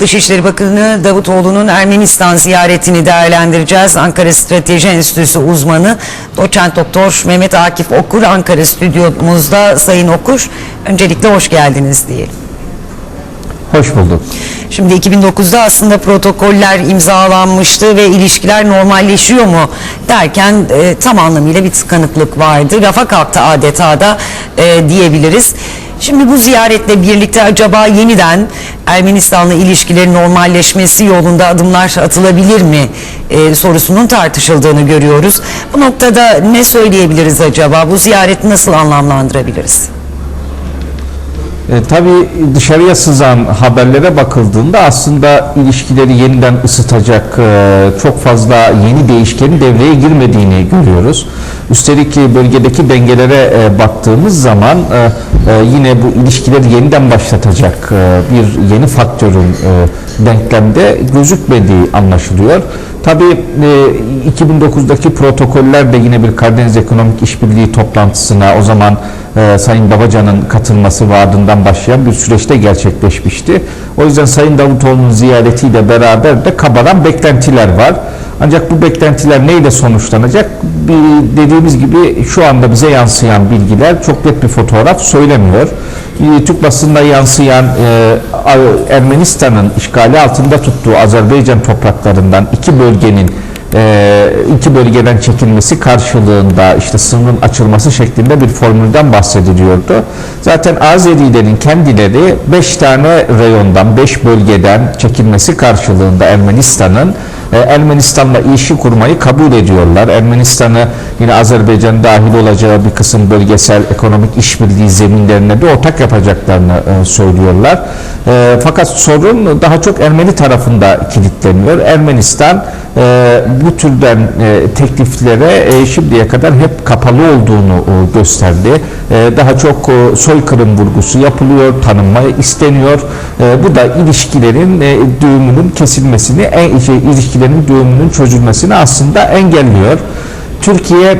Dışişleri Bakanı Davutoğlu'nun Ermenistan ziyaretini değerlendireceğiz. Ankara Strateji Enstitüsü uzmanı doçent doktor Mehmet Akif Okur Ankara stüdyomuzda. Sayın Okur, öncelikle hoş geldiniz diyelim. Hoş bulduk. Şimdi 2009'da aslında protokoller imzalanmıştı ve ilişkiler normalleşiyor mu derken e, tam anlamıyla bir tıkanıklık vardı. Rafa kalktı adeta da e, diyebiliriz. Şimdi bu ziyaretle birlikte acaba yeniden Ermenistan'la ilişkilerin normalleşmesi yolunda adımlar atılabilir mi e, sorusunun tartışıldığını görüyoruz. Bu noktada ne söyleyebiliriz acaba? Bu ziyareti nasıl anlamlandırabiliriz? E, tabii dışarıya sızan haberlere bakıldığında aslında ilişkileri yeniden ısıtacak e, çok fazla yeni değişkenin devreye girmediğini görüyoruz. Üstelik bölgedeki dengelere e, baktığımız zaman e, e, yine bu ilişkileri yeniden başlatacak e, bir yeni faktörün e, denklemde gözükmediği anlaşılıyor. Tabii e, 2009'daki protokoller de yine bir Karadeniz Ekonomik İşbirliği toplantısına o zaman e, Sayın Babacan'ın katılması ve ardından başlayan bir süreçte gerçekleşmişti. O yüzden Sayın Davutoğlu'nun ziyaretiyle beraber de kabaran beklentiler var. Ancak bu beklentiler neyle sonuçlanacak? Bir, dediğimiz gibi şu anda bize yansıyan bilgiler çok net bir fotoğraf söylemiyor. E, Türk basında yansıyan e, Ermenistan'ın işgali altında tuttuğu Azerbaycan topraklarından iki bölgenin e, iki bölgeden çekilmesi karşılığında işte sınırın açılması şeklinde bir formülden bahsediliyordu. Zaten Azerilerin kendileri 5 tane reyondan, 5 bölgeden çekilmesi karşılığında Ermenistan'ın e, Ermenistan'la ilişki kurmayı kabul ediyorlar. Ermenistan'ı yine Azerbaycan dahil olacağı bir kısım bölgesel ekonomik işbirliği zeminlerine de ortak yapacaklarını e, söylüyorlar. E, fakat sorun daha çok Ermeni tarafında kilitleniyor. Ermenistan bu türden tekliflere şimdiye kadar hep kapalı olduğunu gösterdi. Daha çok e, soykırım vurgusu yapılıyor, tanınmayı isteniyor. Bu da ilişkilerin düğümünün kesilmesini, en, şey, ilişkilerin düğümünün çözülmesini aslında engelliyor. Türkiye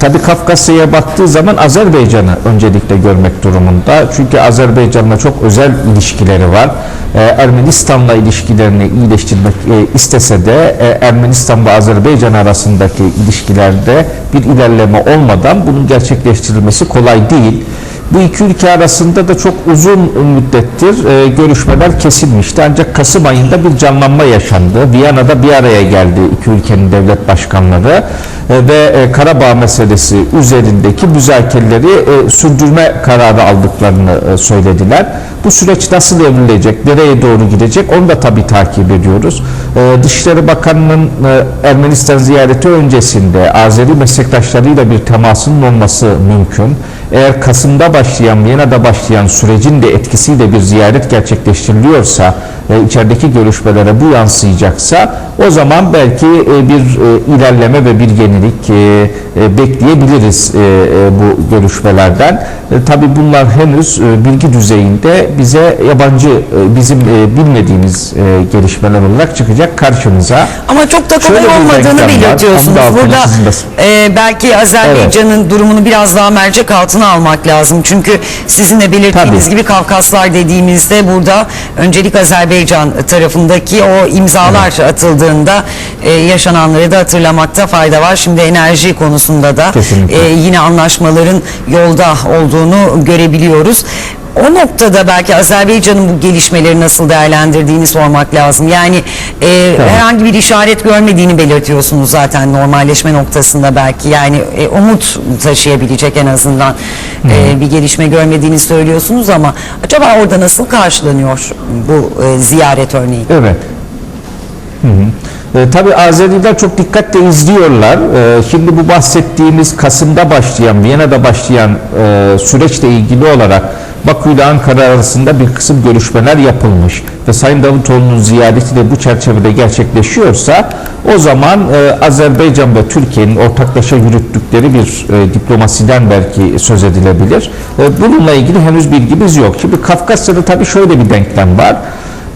Tabi Kafkasya'ya baktığı zaman Azerbaycan'ı öncelikle görmek durumunda. Çünkü Azerbaycan'la çok özel ilişkileri var. Ee, Ermenistan'la ilişkilerini iyileştirmek e, istese de e, Ermenistan ve Azerbaycan arasındaki ilişkilerde bir ilerleme olmadan bunun gerçekleştirilmesi kolay değil. Bu iki ülke arasında da çok uzun müddettir e, görüşmeler kesilmişti. Ancak Kasım ayında bir canlanma yaşandı. Viyana'da bir araya geldi iki ülkenin devlet başkanları e, ve e, Karabağ meselesi üzerindeki müzakereleri e, sürdürme kararı aldıklarını e, söylediler. Bu süreç nasıl evrilecek, nereye doğru gidecek onu da tabii takip ediyoruz. E, Dışişleri Bakanı'nın e, Ermenistan ziyareti öncesinde Azeri meslektaşlarıyla bir temasının olması mümkün. Eğer Kasım'da başlayan, Viyana'da başlayan sürecin de etkisiyle bir ziyaret gerçekleştiriliyorsa, e, içerideki görüşmelere bu yansıyacaksa o zaman belki e, bir e, ilerleme ve bir yenilik e, bekleyebiliriz bu görüşmelerden. Tabii bunlar henüz bilgi düzeyinde bize yabancı, bizim bilmediğimiz gelişmeler olarak çıkacak karşımıza. Ama çok da kolay olmadığını belirtiyorsunuz. Burada e, belki Azerbaycan'ın durumunu biraz daha mercek altına almak lazım. Çünkü sizin de belirttiğiniz Tabii. gibi Kafkaslar dediğimizde burada öncelik Azerbaycan tarafındaki o imzalar atıldığında e, yaşananları da hatırlamakta fayda var. Şimdi enerji konusunda da Kesinlikle. e, yine anlaşmaların yolda olduğunu görebiliyoruz. O noktada belki Azerbaycan'ın bu gelişmeleri nasıl değerlendirdiğini sormak lazım. Yani e, Tamam. herhangi bir işaret görmediğini belirtiyorsunuz zaten normalleşme noktasında belki. Yani e, umut taşıyabilecek en azından e, bir gelişme görmediğini söylüyorsunuz ama acaba orada nasıl karşılanıyor bu e, ziyaret örneği? Evet. Hı hı. E, tabii Azeriler çok dikkatle izliyorlar. E, şimdi bu bahsettiğimiz Kasım'da başlayan, Viyana'da başlayan e, süreçle ilgili olarak Bakü ile Ankara arasında bir kısım görüşmeler yapılmış ve Sayın Davutoğlu'nun ziyareti de bu çerçevede gerçekleşiyorsa o zaman e, Azerbaycan ve Türkiye'nin ortaklaşa yürüttükleri bir e, diplomasiden belki söz edilebilir. E, bununla ilgili henüz bilgimiz yok. Şimdi Kafkasya'da tabii şöyle bir denklem var.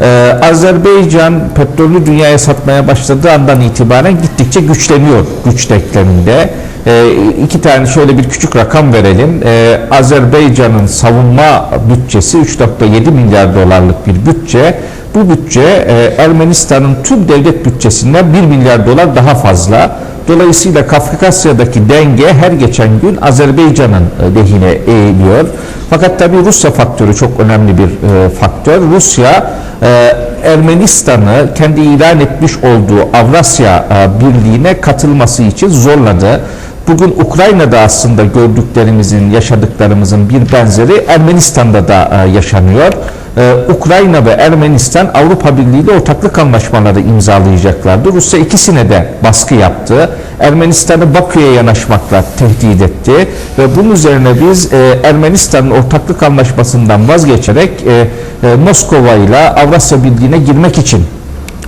Ee, Azerbaycan petrolü dünyaya satmaya başladığı andan itibaren gittikçe güçleniyor güç denkleminde. Ee, iki tane şöyle bir küçük rakam verelim. Ee, Azerbaycan'ın savunma bütçesi 3.7 milyar dolarlık bir bütçe. Bu bütçe e, Ermenistan'ın tüm devlet bütçesinden 1 milyar dolar daha fazla. Dolayısıyla Kafkasya'daki denge her geçen gün Azerbaycan'ın e, lehine eğiliyor. Fakat tabii Rusya faktörü çok önemli bir e, faktör. Rusya e, Ermenistan'ı kendi ilan etmiş olduğu Avrasya Birliği'ne katılması için zorladı. Bugün Ukrayna'da aslında gördüklerimizin, yaşadıklarımızın bir benzeri Ermenistan'da da e, yaşanıyor. E, Ukrayna ve Ermenistan Avrupa Birliği ile ortaklık anlaşmaları imzalayacaklardı. Rusya ikisine de baskı yaptı. Ermenistan'ı Bakü'ye yanaşmakla tehdit etti ve bunun üzerine biz e, Ermenistan'ın ortaklık anlaşmasından vazgeçerek Moskova ile Avrasya Birliği'ne girmek için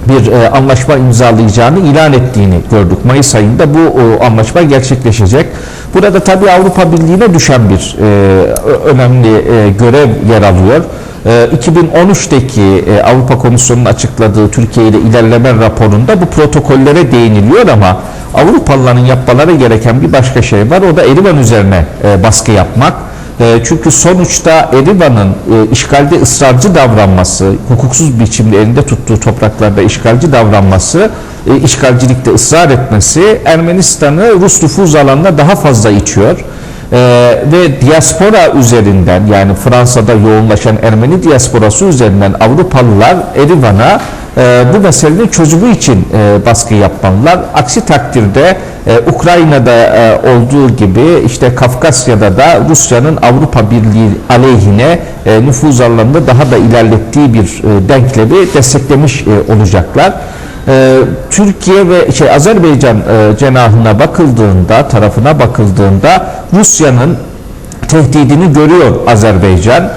bir e, anlaşma imzalayacağını ilan ettiğini gördük. Mayıs ayında bu anlaşma gerçekleşecek. Burada tabii Avrupa Birliği'ne düşen bir e, önemli e, görev yer alıyor. E, 2013'teki e, Avrupa Komisyonu'nun açıkladığı Türkiye ile ilerleme raporunda bu protokollere değiniliyor ama Avrupalıların yapmaları gereken bir başka şey var. O da Erivan üzerine baskı yapmak. E, Çünkü sonuçta Erivan'ın e, işgalde ısrarcı davranması, hukuksuz biçimde elinde tuttuğu topraklarda işgalci davranması, e, işgalcilikte ısrar etmesi Ermenistan'ı Rus nüfuz alanına daha fazla içiyor. E, ve diaspora üzerinden yani Fransa'da yoğunlaşan Ermeni diasporası üzerinden Avrupalılar Erivan'a e, bu meselenin çözümü için e, baskı yapmalılar. Aksi takdirde e, Ukrayna'da e, olduğu gibi işte Kafkasya'da da Rusya'nın Avrupa Birliği aleyhine e, nüfuz alanında daha da ilerlettiği bir e, denklemi desteklemiş e, olacaklar. E, Türkiye ve şey Azerbaycan e, cenahına bakıldığında, tarafına bakıldığında Rusya'nın tehdidini görüyor Azerbaycan.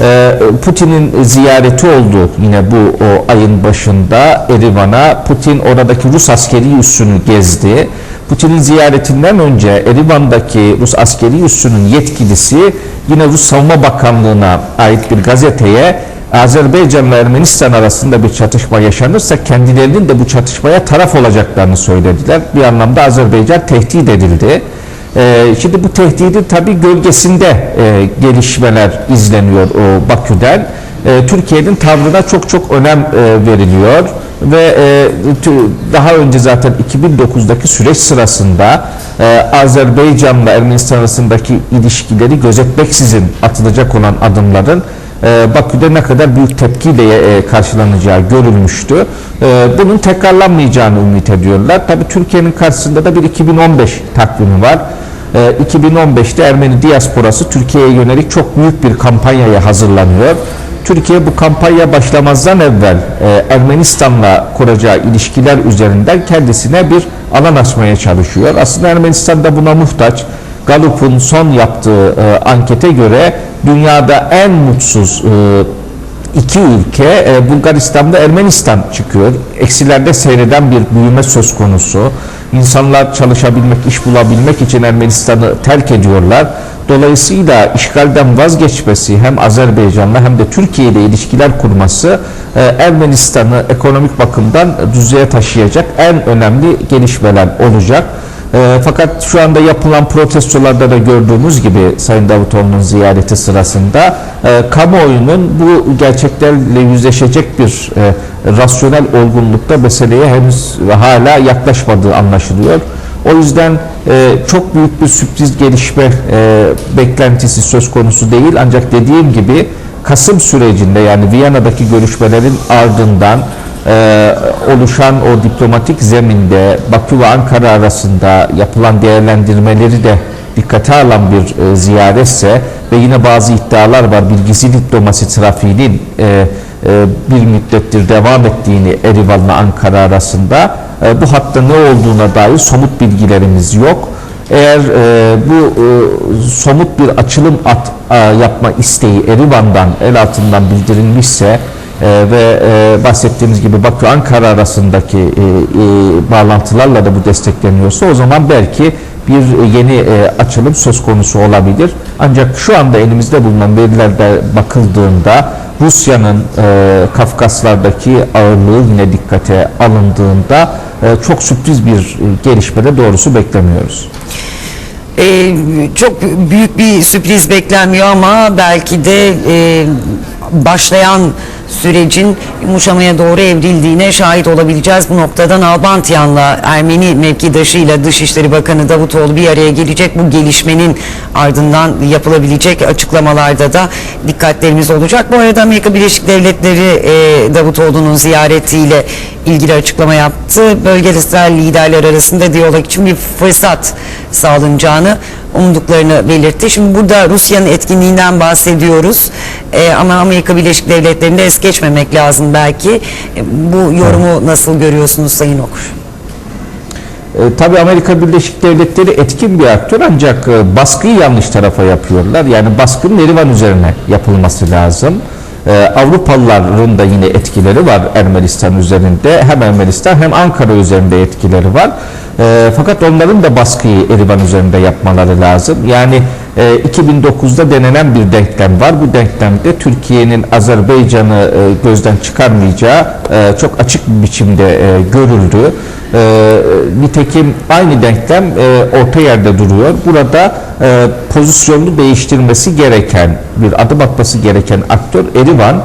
Ee, Putin'in ziyareti oldu yine bu o ayın başında Erivan'a. Putin oradaki Rus askeri üssünü gezdi. Putin'in ziyaretinden önce Erivan'daki Rus askeri üssünün yetkilisi yine Rus Savunma Bakanlığı'na ait bir gazeteye Azerbaycan ve Ermenistan arasında bir çatışma yaşanırsa kendilerinin de bu çatışmaya taraf olacaklarını söylediler. Bir anlamda Azerbaycan tehdit edildi. Ee, şimdi bu tehdidin tabi gölgesinde e, gelişmeler izleniyor o Bakü'den. E, Türkiye'nin tavrına çok çok önem e, veriliyor ve e, daha önce zaten 2009'daki süreç sırasında e, Azerbaycan'la Ermenistan arasındaki ilişkileri gözetmeksizin atılacak olan adımların e, Bakü'de ne kadar büyük tepkiyle e, karşılanacağı görülmüştü. E, bunun tekrarlanmayacağını ümit ediyorlar. Tabi Türkiye'nin karşısında da bir 2015 takvimi var. E, 2015'te Ermeni diasporası Türkiye'ye yönelik çok büyük bir kampanyaya hazırlanıyor. Türkiye bu kampanya başlamazdan evvel e, Ermenistan'la kuracağı ilişkiler üzerinden kendisine bir alan açmaya çalışıyor. Aslında Ermenistan da buna muhtaç. Gallup'un son yaptığı e, ankete göre dünyada en mutsuz e, iki ülke Bulgaristan ve Ermenistan çıkıyor. Eksilerde seyreden bir büyüme söz konusu. İnsanlar çalışabilmek, iş bulabilmek için Ermenistan'ı terk ediyorlar. Dolayısıyla işgalden vazgeçmesi hem Azerbaycan'la hem de Türkiye ile ilişkiler kurması e, Ermenistan'ı ekonomik bakımdan düzeye taşıyacak en önemli gelişmeler olacak. E, fakat şu anda yapılan protestolarda da gördüğümüz gibi Sayın Davutoğlu'nun ziyareti sırasında e, kamuoyunun bu gerçeklerle yüzleşecek bir e, rasyonel olgunlukta meseleye henüz hala yaklaşmadığı anlaşılıyor. O yüzden e, çok büyük bir sürpriz gelişme e, beklentisi söz konusu değil ancak dediğim gibi Kasım sürecinde yani Viyana'daki görüşmelerin ardından e, oluşan o diplomatik zeminde Bakü ve Ankara arasında yapılan değerlendirmeleri de dikkate alan bir e, ziyaretse ve yine bazı iddialar var bilgisi diplomasi trafiğinin e, e, bir müddettir devam ettiğini Erivan'la Ankara arasında e, bu hatta ne olduğuna dair somut bilgilerimiz yok. Eğer e, bu e, somut bir açılım at, a, yapma isteği Erivan'dan el altından bildirilmişse e, ve e, bahsettiğimiz gibi Bakü-Ankara arasındaki e, e, bağlantılarla da bu destekleniyorsa o zaman belki bir yeni e, açılım söz konusu olabilir. Ancak şu anda elimizde bulunan verilerde bakıldığında Rusya'nın e, Kafkaslardaki ağırlığı yine dikkate alındığında e, çok sürpriz bir e, gelişmede doğrusu beklemiyoruz. Ee, çok büyük bir sürpriz beklenmiyor ama belki de e, başlayan sürecin yumuşamaya doğru evrildiğine şahit olabileceğiz. Bu noktadan Albantiyan'la Ermeni mevkidaşıyla Dışişleri Bakanı Davutoğlu bir araya gelecek. Bu gelişmenin ardından yapılabilecek açıklamalarda da dikkatlerimiz olacak. Bu arada Amerika Birleşik Devletleri e, Davutoğlu'nun ziyaretiyle ilgili açıklama yaptı. Bölgesel liderler arasında diyalog için bir fırsat sağlanacağını umduklarını belirtti. Şimdi burada Rusya'nın etkinliğinden bahsediyoruz. Ee, ama Amerika Birleşik Devletleri'nde es geçmemek lazım belki. E, bu yorumu nasıl görüyorsunuz Sayın Okur? E, tabii Amerika Birleşik Devletleri etkin bir aktör ancak e, baskıyı yanlış tarafa yapıyorlar. Yani baskının Erivan üzerine yapılması lazım. E, Avrupalıların da yine etkileri var Ermenistan üzerinde. Hem Ermenistan hem Ankara üzerinde etkileri var. E, fakat onların da baskıyı Erivan üzerinde yapmaları lazım. Yani e, 2009'da denenen bir denklem var. Bu denklemde Türkiye'nin Azerbaycan'ı e, gözden çıkarmayacağı e, çok açık bir biçimde e, görüldü. E, nitekim aynı denklem e, orta yerde duruyor. Burada e, pozisyonunu değiştirmesi gereken, bir adım atması gereken aktör Erivan.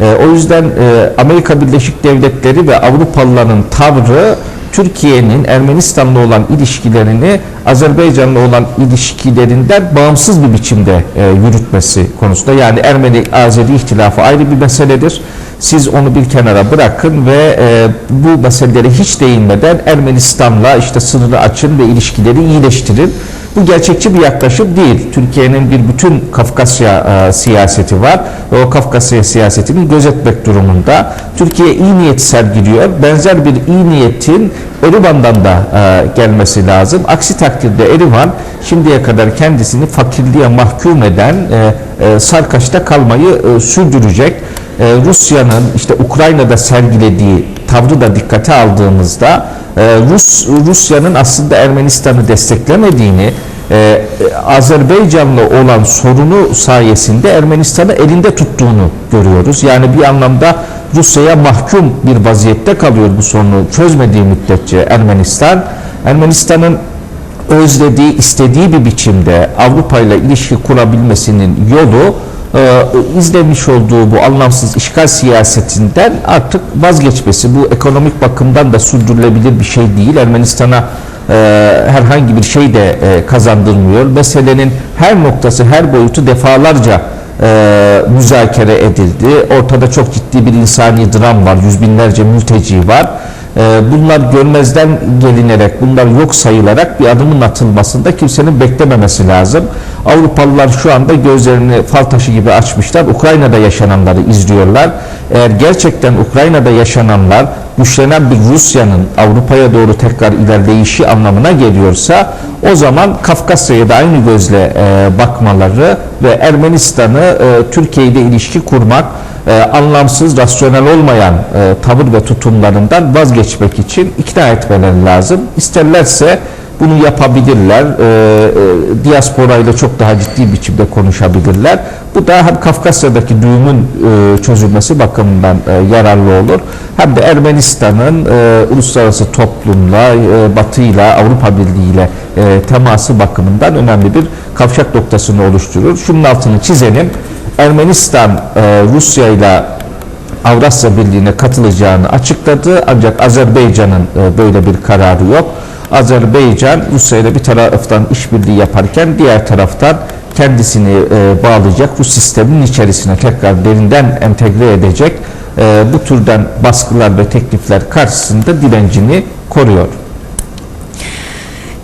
E, o yüzden e, Amerika Birleşik Devletleri ve Avrupalıların tavrı Türkiye'nin Ermenistan'la olan ilişkilerini Azerbaycan'la olan ilişkilerinden bağımsız bir biçimde e, yürütmesi konusunda. Yani Ermeni-Azeri ihtilafı ayrı bir meseledir. Siz onu bir kenara bırakın ve e, bu meselelere hiç değinmeden Ermenistan'la işte sınırı açın ve ilişkileri iyileştirin. Bu gerçekçi bir yaklaşım değil. Türkiye'nin bir bütün Kafkasya e, siyaseti var ve o Kafkasya siyasetini gözetmek durumunda. Türkiye iyi niyet sergiliyor. Benzer bir iyi niyetin Erivan'dan da e, gelmesi lazım. Aksi takdirde Erivan şimdiye kadar kendisini fakirliğe mahkum eden e, e, sarkaçta kalmayı e, sürdürecek. E, Rusya'nın işte Ukrayna'da sergilediği tavrı da dikkate aldığımızda e, Rus Rusya'nın aslında Ermenistan'ı desteklemediğini e, Azerbaycan'la olan sorunu sayesinde Ermenistan'ı elinde tuttuğunu görüyoruz. Yani bir anlamda Rusya'ya mahkum bir vaziyette kalıyor bu sorunu çözmediği müddetçe Ermenistan. Ermenistan'ın özlediği, istediği bir biçimde Avrupa ile ilişki kurabilmesinin yolu e, izlemiş olduğu bu anlamsız işgal siyasetinden artık vazgeçmesi. Bu ekonomik bakımdan da sürdürülebilir bir şey değil. Ermenistan'a e, herhangi bir şey de e, kazandırmıyor. Meselenin her noktası, her boyutu defalarca e, müzakere edildi. Ortada çok ciddi bir insani dram var. Yüz binlerce mülteci var. E, bunlar görmezden gelinerek, bunlar yok sayılarak bir adımın atılmasında kimsenin beklememesi lazım. Avrupalılar şu anda gözlerini fal taşı gibi açmışlar. Ukrayna'da yaşananları izliyorlar. Eğer gerçekten Ukrayna'da yaşananlar güçlenen bir Rusya'nın Avrupa'ya doğru tekrar ilerleyişi anlamına geliyorsa o zaman Kafkasya'ya da aynı gözle e, bakmaları ve Ermenistan'ı e, Türkiye ile ilişki kurmak e, anlamsız, rasyonel olmayan e, tavır ve tutumlarından vazgeçmek için ikna etmeleri lazım. İsterlerse bunu yapabilirler. E, e, diaspora ile çok daha ciddi biçimde konuşabilirler. Bu da hem Kafkasya'daki düğümün e, çözülmesi bakımından e, yararlı olur. Hem de Ermenistan'ın e, uluslararası toplumla, e, Batı'yla, Avrupa Birliği ile e, teması bakımından önemli bir kavşak noktasını oluşturur. Şunun altını çizelim. Ermenistan e, Rusya ile Avrasya Birliği'ne katılacağını açıkladı ancak Azerbaycan'ın e, böyle bir kararı yok. Azerbaycan Rusya ile bir taraftan işbirliği yaparken diğer taraftan kendisini e, bağlayacak bu sistemin içerisine tekrar derinden entegre edecek e, bu türden baskılar ve teklifler karşısında direncini koruyor.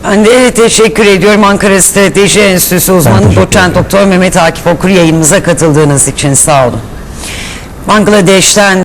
Ben de teşekkür ediyorum Ankara Strateji Enstitüsü uzmanı doçent doktor Mehmet Akif Okur yayınımıza katıldığınız için sağ olun. Bangladeş'ten